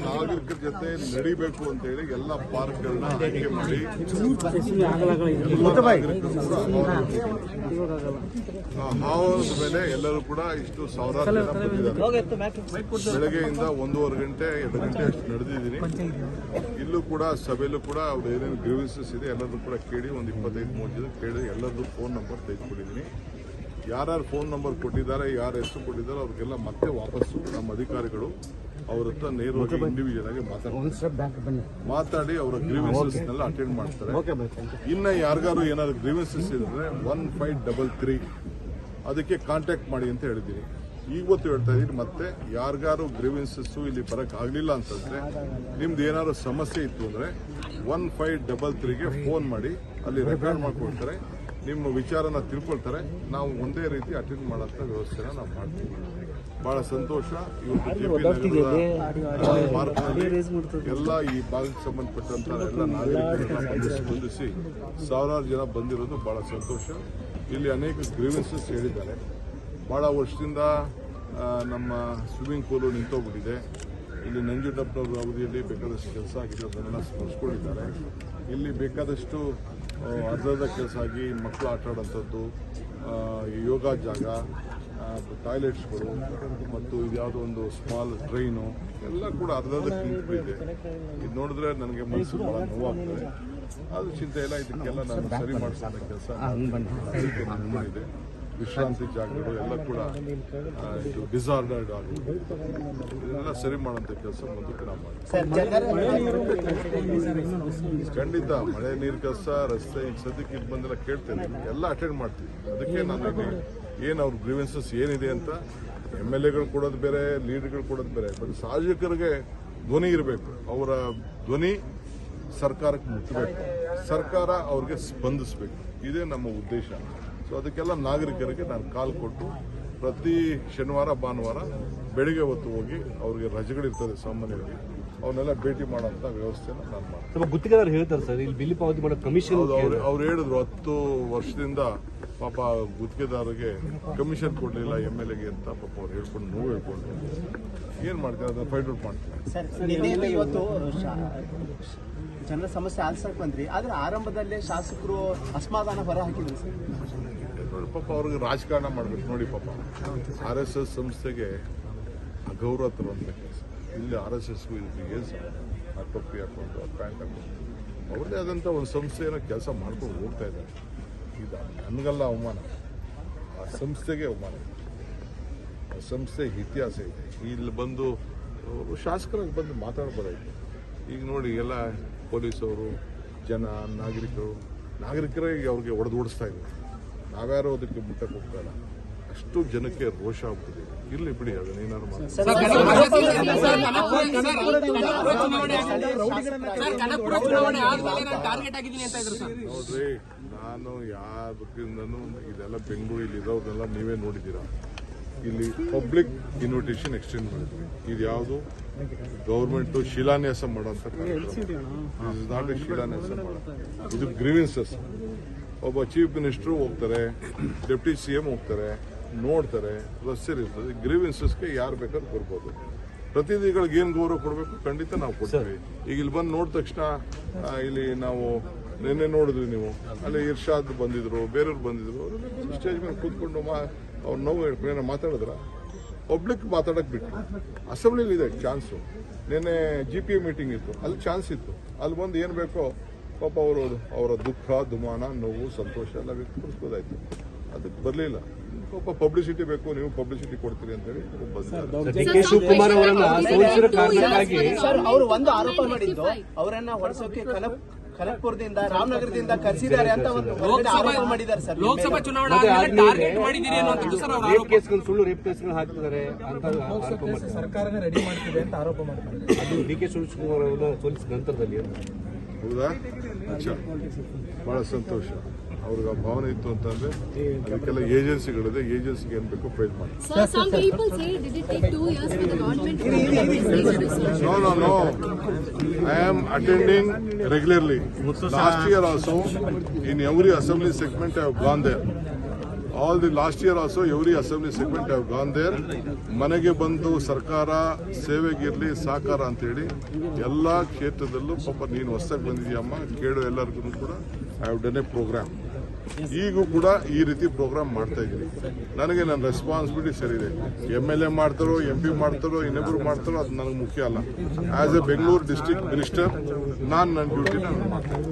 ನಾಗರಿಕರ ಜೊತೆ ನಡಿಬೇಕು ಅಂತ ಹೇಳಿ ಎಲ್ಲ ಪಾರ್ಕ್ಗಳನ್ನ ಆಯ್ಕೆ ಮಾಡಿ ಮೇಲೆ ಎಲ್ಲರೂ ಕೂಡ ಇಷ್ಟು ಸಾವಿರಾರು ಜನ ಬಂದಿದ್ದಾರೆ. ಬೆಳಗ್ಗೆಯಿಂದ ಒಂದೂವರೆ ಗಂಟೆ ಎರಡು ಗಂಟೆ ಅಷ್ಟು ನಡೆದಿದ್ದೀನಿ. ಇಲ್ಲೂ ಕೂಡ ಸಭೆಯಲ್ಲೂ ಕೂಡ ಅವ್ರು ಏನೇನು ಗ್ರೀವೆನ್ಸಸ್ ಇದೆ ಎಲ್ಲರೂ ಕೂಡ ಕೇಳಿ ಒಂದು ಇಪ್ಪತ್ತೈದು ಮೂವತ್ತು ಜನ ಕೇಳಿ ಎಲ್ಲರದ್ದು ಫೋನ್ ನಂಬರ್ ತೆಗೆದುಕೊಂಡಿದ್ದೀನಿ ಯಾರ್ಯಾರು ಫೋನ್ ನಂಬರ್ ಕೊಟ್ಟಿದ್ದಾರೆ ಯಾರು ಹೆಸರು ಕೊಟ್ಟಿದ್ದಾರೆ ಅವ್ರಿಗೆಲ್ಲ ಮತ್ತೆ ವಾಪಸ್ಸು ನಮ್ಮ ಅಧಿಕಾರಿಗಳು ಅವ್ರ ಹತ್ರ ನೇರವಾಗಿ ಇಂಡಿವಿಜುವಲ್ ಆಗಿ ಮಾತಾಡ್ತಾರೆ. ಮಾತಾಡಿ ಅವರ ಗ್ರೀವೆನ್ಸಸ್ನೆಲ್ಲ ಅಟೆಂಡ್ ಮಾಡ್ತಾರೆ. ಇನ್ನ ಯಾರಿಗಾರು ಏನಾದ್ರು ಗ್ರೀವೆನ್ಸಸ್ ಇದ್ರೆ ಒನ್ ಫೈವ್ ಡಬಲ್ ತ್ರೀ ಅದಕ್ಕೆ ಕಾಂಟ್ಯಾಕ್ಟ್ ಮಾಡಿ ಅಂತ ಹೇಳಿದ್ದೀನಿ. ಇವತ್ತು ಹೇಳ್ತಾ ಇದ್ದೀನಿ ಮತ್ತೆ ಯಾರಿಗಾರು ಗ್ರೀವೆನ್ಸಸ್ ಇಲ್ಲಿ ಬರಕ್ ಆಗ್ಲಿಲ್ಲ ಅಂತಂದ್ರೆ ನಿಮ್ದು ಏನಾದ್ರು ಸಮಸ್ಯೆ ಇತ್ತು ಅಂದ್ರೆ ಒನ್ ಫೈವ್ ಡಬಲ್ ತ್ರೀಗೆ ಫೋನ್ ಮಾಡಿ ಅಲ್ಲಿ ರೆಕಾರ್ಡ್ ಮಾಡ್ಕೊಳ್ತಾರೆ ನಿಮ್ಮ ವಿಚಾರನ ತಿಳ್ಕೊಳ್ತಾರೆ. ನಾವು ಒಂದೇ ರೀತಿ ಅಟೆಂಡ್ ಮಾಡೋಂಥ ವ್ಯವಸ್ಥೆನ ನಾವು ಮಾಡ್ತೀವಿ. ಬಹಳ ಸಂತೋಷ. ಇವತ್ತು ಜೆ ಪಿ ನಗರದ ಪಾರ್ಕ್ನಲ್ಲಿ ಎಲ್ಲ ಈ ಭಾಗಕ್ಕೆ ಸಂಬಂಧಪಟ್ಟಂತ ಎಲ್ಲ ನಾಗರಿಕರನ್ನ ಬಂದು ಸ್ಪಂದಿಸಿ ಸಾವಿರಾರು ಜನ ಬಂದಿರೋದು ಬಹಳ ಸಂತೋಷ. ಇಲ್ಲಿ ಅನೇಕ ಗ್ರೀವೆನ್ಸಸ್ ಹೇಳಿದ್ದಾರೆ. ಬಹಳ ವರ್ಷದಿಂದ ನಮ್ಮ ಸ್ವಿಮ್ಮಿಂಗ್ ಪೂಲು ನಿಂತೋಗ್ಬಿಟ್ಟಿದೆ. ಇಲ್ಲಿ ನಂಜುಂಡಪ್ಪನವ್ರ ಅವಧಿಯಲ್ಲಿ ಬೇಕಾದಷ್ಟು ಕೆಲಸ ಆಗಿದೆ ಅದನ್ನೆಲ್ಲ ಸ್ಮರಿಸ್ಕೊಂಡಿದ್ದಾರೆ. ಇಲ್ಲಿ ಬೇಕಾದಷ್ಟು ಅರ್ಧದ ಕೆಲಸ ಆಗಿ ಮಕ್ಕಳು ಆಟ ಆಡೋಂಥದ್ದು ಯೋಗ ಜಾಗ ಟಾಯ್ಲೆಟ್ಸ್ಗಳು ಮತ್ತು ಇದ್ಯಾವುದೋ ಒಂದು ಸ್ಮಾಲ್ ಟ್ರೈನು ಎಲ್ಲ ಕೂಡ ಅರ್ಧದಕ್ಕೆ ಇದೆ. ಇದು ನೋಡಿದ್ರೆ ನನಗೆ ಮನಸ್ಸು ಭಾಳ ನೋವಾಗ್ತದೆ. ಅದು ಚಿಂತೆ ಇಲ್ಲ ಇದಕ್ಕೆಲ್ಲ ನಾನು ಸರಿ ಮಾಡಿಸೋ ಕೆಲಸ. ಇದೆ. ವಿಶ್ರಾಂತಿ ಜಾಗಗಳು ಎಲ್ಲ ಕೂಡ ಇದು ಡಿಸಾರ್ಡರ್ಡ್ ಆಗಿದೆ ಇದೆಲ್ಲ ಸರಿ ಮಾಡುವಂಥ ಕೆಲಸ ಮುಂದಕ್ಕೆ ನಾವು ಮಾಡ್ತೀವಿ ಖಂಡಿತ ಮಳೆ ನೀರು ಕಸ ರಸ್ತೆ ಈಗ ಸದ್ಯಕ್ಕೆ ಇದು ಬಂದೆಲ್ಲ ಕೇಳ್ತೇನೆ ಎಲ್ಲ ಅಟೆಂಡ್ ಮಾಡ್ತೀವಿ ಅದಕ್ಕೆ ನಾನು ಏನು ಅವ್ರ ಗ್ರೀವೆನ್ಸಸ್ ಏನಿದೆ ಅಂತ ಎಂ ಎಲ್ ಎಗಳು ಕೊಡೋದು ಬೇರೆ ಲೀಡ್ಗಳು ಕೊಡೋದು ಬೇರೆ ಬಟ್ ಸಾರ್ವಜನಿಕರಿಗೆ ಧ್ವನಿ ಇರಬೇಕು. ಅವರ ಧ್ವನಿ ಸರ್ಕಾರಕ್ಕೆ ಮುಟ್ಟಬೇಕು ಸರ್ಕಾರ ಅವ್ರಿಗೆ ಸ್ಪಂದಿಸಬೇಕು. ಇದೇ ನಮ್ಮ ಉದ್ದೇಶ. ಸೊ ಅದಕ್ಕೆಲ್ಲ ನಾಗರಿಕರಿಗೆ ನಾನು ಕಾಲ್ ಕೊಟ್ಟು ಪ್ರತಿ ಶನಿವಾರ ಭಾನುವಾರ ಬೆಳಿಗ್ಗೆ ಹೊತ್ತು ಹೋಗಿ ಅವ್ರಿಗೆ ರಜೆಗಳಿರ್ತದೆ ಸಾಮಾನ್ಯವಾಗಿ. ಅವನ್ನೆಲ್ಲ ಭೇಟಿ ಮಾಡೋಂಥ ವ್ಯವಸ್ಥೆನ ನಾನು ಮಾಡ್ತೀನಿ. ಸ್ವಲ್ಪ ಗುತ್ತಿಗೆದಾರರು ಹೇಳ್ತಾರೆ ಸರ್ ಇಲ್ಲಿ ಬಿಲ್ ಪಾವತಿ ಮಾಡೋ ಕಮಿಷನ್ ಅವ್ರು ಅವ್ರು ಹೇಳಿದ್ರು ಹತ್ತು ವರ್ಷದಿಂದ ಪಾಪ ಗುತ್ತಿಗೆದಾರರಿಗೆ ಕಮಿಷನ್ ಕೊಡಲಿಲ್ಲ ಎಂ ಎಲ್ ಎಗೆ ಅಂತ ಪಾಪ ಅವ್ರು ಹೇಳ್ಕೊಂಡು ನೋವು ಹೇಳ್ಕೊಂಡು ಏನು ಮಾಡ್ತಾರೆ? ಅದನ್ನು ಫೈಟ್ ಔಟ್ ಮಾಡ್ತಾರೆ ನಿನ್ನೆಯಿಂದ ಇವತ್ತು ಜನರ ಸಮಸ್ಯೆ ಆಲ್ಸಕ್ಕೆ ಬಂದ್ರಿ. ಆದ್ರೆ ಆರಂಭದಲ್ಲೇ ಶಾಸಕರು ಅಸಮಾಧಾನ ಹೊರ ಹಾಕಿದ್ರು ಸರ್. ನೋಡಿ, ಪಾಪ ಅವ್ರಿಗೆ ರಾಜಕಾರಣ ಮಾಡ್ಬೇಕು. ನೋಡಿ ಪಾಪ, ಆರ್ ಎಸ್ ಎಸ್ ಸಂಸ್ಥೆಗೆ ಅಗೌರವ ತರುವಂಥ ಕೆಲಸ. ಇಲ್ಲಿ ಆರ್ ಎಸ್ ಎಸ್ಗೂ ಇದಕ್ಕೆ ಏನು ಆ ಟೊಪ್ಪಿ ಹಾಕೊಂಡು, ಆ ಪ್ಯಾಂಟ್ ಹಾಕೊಂಡು. ಅವ್ರದ್ದೇ ಆದಂಥ ಒಂದು ಸಂಸ್ಥೆಯನ್ನು ಕೆಲಸ ಮಾಡ್ಕೊಂಡು ಹೋಗ್ತಾ ಇದ್ದಾರೆ. ಇದು ನನಗಲ್ಲ ಅವಮಾನ. ಆ ಸಂಸ್ಥೆಗೆ ಅವಮಾನ. ಆ ಸಂಸ್ಥೆ ಇತಿಹಾಸ ಇದೆ. ಇಲ್ಲಿ ಬಂದು, ಅವರು ಶಾಸಕರಾಗಿ ಬಂದು ಮಾತಾಡ್ಬೋದಾಯ್ತು. ಈಗ ನೋಡಿ, ಎಲ್ಲ ಪೊಲೀಸವರು ಜನ, ನಾಗರಿಕರು, ನಾಗರಿಕರೇ ಅವ್ರಿಗೆ ಹೊಡೆದು ಓಡಿಸ್ತಾ ಇದ್ದಾರೆ. ನಾವ್ಯಾರೋ ಅದಕ್ಕೆ ಮುಟ್ಟಕ್ಕೆ ಹೋಗ್ತಾ ಇಲ್ಲ ಅಷ್ಟು ಜನಕ್ಕೆ ರೋಷ ಆಗ್ಬಿಟ್ಟಿದೆ. ಇರ್ಲಿ ಬಿಡಿ ಅದನ್ನೇನಾದ್ರು ನೋಡ್ರಿ ನಾನು ಯಾರಕ್ಕಿಂದನೂ ಇದೆಲ್ಲ ಬೆಂಗಳೂರಲ್ಲಿ ಇರೋದನ್ನೆಲ್ಲ ನೀವೇ ನೋಡಿದ್ದೀರಾ. ಇಲ್ಲಿ ಪಬ್ಲಿಕ್ ಇನ್ವಿಟೇಷನ್ ಎಕ್ಸ್ಟೆಂಡ್ ಮಾಡಿದ್ವಿ. ಇದು ಯಾವುದು? ಗೌರ್ಮೆಂಟ್ ಶಿಲಾನ್ಯಾಸ ಮಾಡೋಂಥ ನಾಟ್ ಶಿಲಾನ್ಯಾಸ ಮಾಡೋದು ಇದು ಗ್ರೀವೆನ್ಸಸ್ ಒಬ್ಬ ಚೀಫ್ ಮಿನಿಸ್ಟರ್ ಹೋಗ್ತಾರೆ ಡೆಪ್ಟಿ ಸಿ ಎಂ ಹೋಗ್ತಾರೆ ನೋಡ್ತಾರೆ ರಸ್ತೆ ಇರ್ತದೆ ಗ್ರೀವೆನ್ಸಸ್ಗೆ ಯಾರು ಬೇಕಾದ್ರೂ ಬರ್ಬೋದು ಪ್ರತಿನಿಧಿಗಳಿಗೆ ಏನು ಗೌರವ ಕೊಡಬೇಕು? ಖಂಡಿತ ನಾವು ಕೊಡ್ತೀವಿ. ಈಗ ಇಲ್ಲಿ ಬಂದು ನೋಡಿದ ತಕ್ಷಣ ಇಲ್ಲಿ ನಾವು ನಿನ್ನೆ ನೋಡಿದ್ವಿ ನೀವು. ಅಲ್ಲಿ ಇರ್ಷಾದ್ ಬಂದಿದ್ರು ಬೇರೆಯವ್ರು ಬಂದಿದ್ರು ಸ್ಟೇಜ್ ಮೇಲೆ ಕೂತ್ಕೊಂಡು ಮಾ ಅವ್ರು ನೋವು ಏನೋ ಮಾತಾಡಿದ್ರ? ಪಬ್ಲಿಕ್ ಮಾತಾಡಕ್ ಬಿಟ್ಟು ಅಸೆಂಬ್ಲಿಲಿ ಇದೆ ಚಾನ್ಸು ನಿನ್ನೆ ಜಿ ಪಿ ಎ ಮೀಟಿಂಗ್ ಇತ್ತು. ಅಲ್ಲಿ ಚಾನ್ಸ್ ಇತ್ತು. ಅಲ್ಲಿ ಬಂದು ಏನು ಬೇಕೋ ಪಾಪ ಅವರು ಅವರ ದುಃಖ ದುಮಾನ ನೋವು ಸಂತೋಷ ಎಲ್ಲ ವ್ಯಕ್ತಪಡಿಸ್ಬೋದಾಯ್ತು. ಅದಕ್ಕೆ ಬರಲಿಲ್ಲ. ಪಾಪ ಪಬ್ಲಿಸಿಟಿ ಬೇಕು ನೀವು ಪಬ್ಲಿಸಿಟಿ ಕೊಡ್ತೀರಿ ಅಂತ ಹೇಳಿ ಬಂದಿದ್ದಾರೆ. ಡಿ ಕೆ ಶಿವಕುಮಾರ್ ಅವರನ್ನ ಅವರು ಒಂದು ಆರೋಪ ಮಾಡಿದ್ದು. ಅವರನ್ನ ಹೊರಸೋಕೆ ಕನಕ್ ಖನಕ್ಪುರದಿಂದ ರಾಮನಗರದಿಂದ ಕರೆಸಿದ್ದಾರೆ ಅಂತ ಒಂದು ಆರೋಪ ಮಾಡಿದ್ದಾರೆ ಸರ್ ಲೋಕಸಭಾ ಚುನಾವಣೆ ಅವ್ರ ಸುಳ್ಳು ರೇಪ್ ಕೇಸ್ಗಳು ಹಾಕ್ತಿದ್ದಾರೆ ಅಂತ ಆರೋಪ ಮಾಡ್ತಾರೆ. ಸರ್ಕಾರನೇ ರೆಡಿ ಮಾಡ್ತಿದೆ ಅಂತ ಆರೋಪ ಮಾಡ್ತಾರೆ. ಅದು ಡಿ ಕೆ ಶಿವಕುಮಾರ್ ಅವರನ್ನ ಸೋಲಿಸಿದ ನಂತರದಲ್ಲಿ ಅಂತ. ಹೌದಾ? ಬಹಳ ಸಂತೋಷ. ಅವ್ರಿಗೆ ಆ ಭಾವನೆ ಇತ್ತು ಅಂತಂದ್ರೆ ಅದಕ್ಕೆಲ್ಲ ಏಜೆನ್ಸಿಗಳಿದೆ. ಏಜೆನ್ಸಿಗೆ ಏನ್ ಬೇಕು ಫೈಲ್ ಮಾಡಿ. Regularly last year also in every assembly segment I have gone all the last year also every assembly segment have gone there ಮನೆಗೆ ಬಂದು ಸರ್ಕಾರ ಸೇವೆಗಿರಲಿ ಸಾಕಾರ ಅಂತೇಳಿ ಎಲ್ಲ ಕ್ಷೇತ್ರದಲ್ಲೂ ಪಾಪ ನೀನು ಹೊಸದಾಗಿ ಬಂದಿದೆಯಮ್ಮ ಕೇಳು ಎಲ್ಲರಿಗೂ ಕೂಡ. I have done a programme ಈಗೂ ಕೂಡ ಈ ರೀತಿ ಪ್ರೋಗ್ರಾಮ್ ಮಾಡ್ತಾ ಇದ್ದೀನಿ. ನನಗೆ ನನ್ನ ರೆಸ್ಪಾನ್ಸಿಬಿಲಿಟಿ ಸರಿ ಇದೆ. ಎಂ ಎಲ್ ಎ ಮಾಡ್ತಾರೋ ಎಂ ಪಿ ಮಾಡ್ತಾರೋ, ಇನ್ನೊಬ್ರು ಮಾಡ್ತಾರೋ, ಅದು ನನಗೆ ಮುಖ್ಯ ಅಲ್ಲ. As a Bengaluru district minister ನಾನು ನನ್ನ ಡ್ಯೂಟಿ ನಾನು ಮಾಡ್ತೀನಿ